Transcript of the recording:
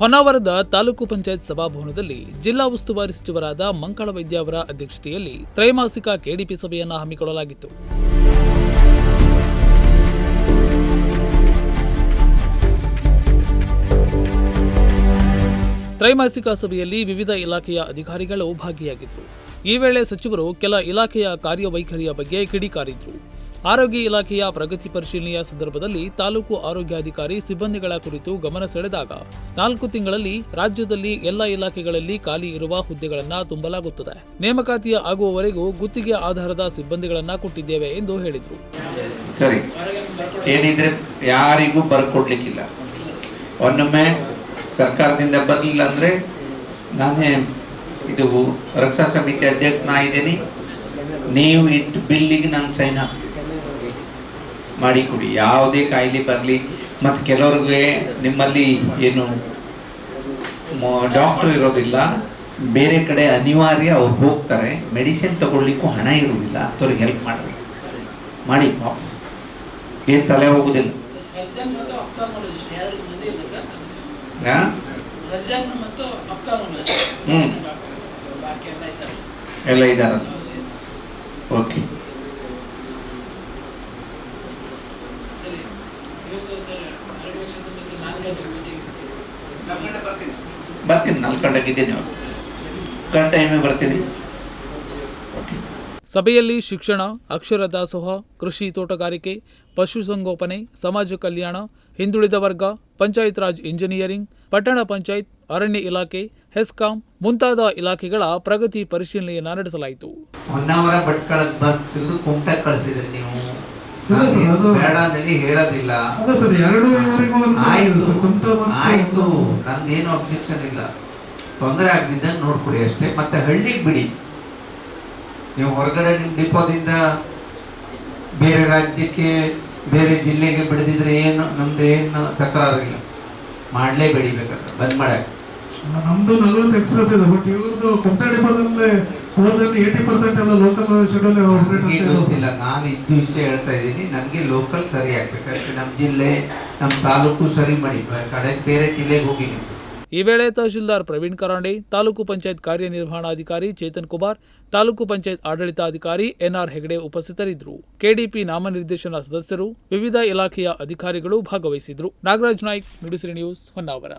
ಹೊನ್ನಾವರದ ತಾಲೂಕು ಪಂಚಾಯತ್ ಸಭಾಭವನದಲ್ಲಿ ಜಿಲ್ಲಾ ಉಸ್ತುವಾರಿ ಸಚಿವರಾದ ಮಂಕಳ ವೈದ್ಯ ಅವರ ಅಧ್ಯಕ್ಷತೆಯಲ್ಲಿ ತ್ರೈಮಾಸಿಕ ಕೆಡಿಪಿ ಸಭೆಯನ್ನು ಹಮ್ಮಿಕೊಳ್ಳಲಾಗಿತ್ತು. ತ್ರೈಮಾಸಿಕ ಸಭೆಯಲ್ಲಿ ವಿವಿಧ ಇಲಾಖೆಯ ಅಧಿಕಾರಿಗಳು ಭಾಗಿಯಾಗಿದ್ದರು. ಈ ವೇಳೆ ಸಚಿವರು ಕೆಲ ಇಲಾಖೆಯ ಕಾರ್ಯವೈಖರಿಯ ಬಗ್ಗೆ ಕಿಡಿಕಾರಿದ್ರು. ಆರೋಗ್ಯ ಇಲಾಖೆಯ ಪ್ರಗತಿ ಪರಿಶೀಲನೆಯ ಸಂದರ್ಭದಲ್ಲಿ ತಾಲೂಕು ಆರೋಗ್ಯಾಧಿಕಾರಿ ಸಿಬ್ಬಂದಿಗಳ ಕುರಿತು ಗಮನ ಸೆಳೆದಾಗ ನಾಲ್ಕು ತಿಂಗಳಲ್ಲಿ ರಾಜ್ಯದಲ್ಲಿ ಎಲ್ಲ ಇಲಾಖೆಗಳಲ್ಲಿ ಖಾಲಿ ಇರುವ ಹುದ್ದೆಗಳನ್ನು ತುಂಬಲಾಗುತ್ತದೆ. ನೇಮಕಾತಿಯ ಆಗುವವರೆಗೂ ಗುತ್ತಿಗೆ ಆಧಾರದ ಸಿಬ್ಬಂದಿಗಳನ್ನು ಕೊಟ್ಟಿದ್ದೇವೆ ಎಂದು ಹೇಳಿದರು. ಸರಿ. ಏನಿದ್ರೆ ಯಾರಿಗೂ ಬರ್ಕೊಡ್ಲಿಕ್ಕಿಲ್ಲ. ಒನ್ನೊಮ್ಮೆ ಸರ್ಕಾರದಿಂದ ಬರಲಿಲ್ಲ ಅಂದ್ರೆ ನಾನೇ ಇದು ರಕ್ಷಾ ಸಮಿತಿ ಅಧ್ಯಕ್ಷ ನಾ ಇದ್ದೀನಿ ನೀವು ಇಟ್ಟು ಬಿಲ್ಲಿಗೆ ನಂಗೆ ಸೈನ್ ಮಾಡಿ ಕೊಡಿ. ಯಾವುದೇ ಕಾಯಿಲೆ ಬರಲಿ ಮತ್ತು ಕೆಲವ್ರಿಗೆ ನಿಮ್ಮಲ್ಲಿ ಏನು ಡಾಕ್ಟರ್ ಇರೋದಿಲ್ಲ ಬೇರೆ ಕಡೆ ಅನಿವಾರ್ಯ ಅವ್ರು ಹೋಗ್ತಾರೆ ಮೆಡಿಸಿನ್ ತಗೊಳ್ಲಿಕ್ಕೂ ಹಣ ಇರುವುದಿಲ್ಲ ಅಂಥವ್ರಿಗೆ ಹೆಲ್ಪ್ ಮಾಡಬೇಕು. ಮಾಡಿ ಪಾಪ. ಏನು ತಲೆ ಹೋಗುದಿಲ್ಲ. ಹ್ಞೂ ಎಲ್ಲ ಅಪ್ತಾಲ್ಮಾಲಜಿಸ್ಟ್ ಎರಡು ಮಂದಿ ಇಲ್ಲ ಸರ್ ಆ? ಸರ್ಜನ್ ಮತ್ತು ಅಪ್ತಾಲ್ಮಾಲಜಿಸ್ಟ್ ಹ್ಮ್. ಬಾಕಿ ಎಲ್ಲ ಇದ್ದಾರೆ ಎಲ್ಲ ಇದಾರಲ್ಲ ಓಕೆ ಸರಿ ಇವತ್ತು ಸರ್ ಎರಡು ವರ್ಷ ಸಮಿತಿ ನಾಲ್ಕು ಗಂಟೆ ಮೀಟಿಂಗ್ ಬರ್ತೀನಿ. ನಾಲ್ಕು ಗಂಟೆಗೆ ಇದ್ದೀನಿ ಕರೆಕ್ಟ್ ಟೈಮಿಗೆ ಬರ್ತೀನಿ. ಓಕೆ ಸಭೆಯಲ್ಲಿ ಶಿಕ್ಷಣ ಅಕ್ಷರ ದಾಸೋಹ ಕೃಷಿ ತೋಟಗಾರಿಕೆ ಪಶುಸಂಗೋಪನೆ ಸಮಾಜ ಕಲ್ಯಾಣ ಹಿಂದುಳಿದ ವರ್ಗ ಪಂಚಾಯತ್ ರಾಜ್ ಇಂಜಿನಿಯರಿಂಗ್ ಪಟ್ಟಣ ಪಂಚಾಯತ್ ಅರಣ್ಯ ಇಲಾಖೆ ಹೆಸ್ಕಾಂ ಮುಂತಾದ ಇಲಾಖೆಗಳ ಪ್ರಗತಿ ಪರಿಶೀಲನೆಯನ್ನ ನಡೆಸಲಾಯಿತು. ಹೊನ್ನಾವರ ಭಟ್ಕಳದ ಬಸ್ ಕುಮಟ ಕಳಿಸಿದ್ರಿ ನೀವು. ಬೇಡ ಅಂತೇಳಿ ಹೇಳೋದಿಲ್ಲ. ಆಯ್ತು ನಂದೇನು ಅಬ್ಜೆಕ್ಷನ್ ಇಲ್ಲ. ತೊಂದರೆ ಆಗ್ದಿದ್ದಂಗೆ ನೋಡ್ಕೊಡಿ ಅಷ್ಟೇ. ಮತ್ತೆ ಹಳ್ಳಿಗೆ ಬಿಡಿ. ನೀವು ಹೊರಗಡೆ ನಿಮ್ಮ ಡಿಪೋದಿಂದ ಬೇರೆ ರಾಜ್ಯಕ್ಕೆ ಬೇರೆ ಜಿಲ್ಲೆಗೆ ಬಿಡದಿದ್ರೆ ಏನು ನಮ್ದು ಏನು ತಕರಾರಿಲ್ಲ. ಮಾಡಲೇ ಬೆಳಿಬೇಕಂತ ಬಂದ್ ಮಾಡಕ್ಕೆ. ನಮ್ದು ನಲ್ವತ್ತು ಎಕ್ಸ್ಪ್ರೆಸ್ ಇದೆ ಬಟ್ ಇವ್ರದ್ದು ಕುಮಟಾ ಡಿಪೋದಲ್ಲಿ ಹೋದಲ್ಲಿ ಏಯ್ಟಿ ಪರ್ಸೆಂಟ್ ಎಲ್ಲ ಲೋಕಲ್ ಶೆಡ್ಯೂಲ್ ಗೊತ್ತಿಲ್ಲ. ನಾನು ಇದ್ದು ವಿಷಯ ಹೇಳ್ತಾ ಇದ್ದೀನಿ. ನನಗೆ ಲೋಕಲ್ ಸರಿ ಆಗ್ಬೇಕಷ್ಟೇ ನಮ್ಮ ಜಿಲ್ಲೆ ನಮ್ಮ ತಾಲೂಕು ಸರಿ ಮಾಡಿ. ಕಡೆ ಬೇರೆ ಜಿಲ್ಲೆಗೆ ಹೋಗಿ ಈ ವೇಳೆ ತಹಶೀಲ್ದಾರ್ ಪ್ರವೀಣ್ ಕರಾಂಡೆ ತಾಲೂಕು ಪಂಚಾಯತ್ ಕಾರ್ಯನಿರ್ವಹಣಾಧಿಕಾರಿ ಚೇತನ್ ಕುಮಾರ್ ತಾಲೂಕು ಪಂಚಾಯತ್ ಆಡಳಿತಾಧಿಕಾರಿ ಎನ್ಆರ್ ಹೆಗಡೆ ಉಪಸ್ಥಿತರಿದ್ದರು. ಕೆಡಿಪಿ ನಾಮನಿರ್ದೇಶನ ಸದಸ್ಯರು ವಿವಿಧ ಇಲಾಖೆಯ ಅಧಿಕಾರಿಗಳು ಭಾಗವಹಿಸಿದ್ರು ನಾಗರಾಜ್ ನಾಯ್ಕ್ ನುಡಿಸಿರಿ ನ್ಯೂಸ್ ಹೊನ್ನಾವರ.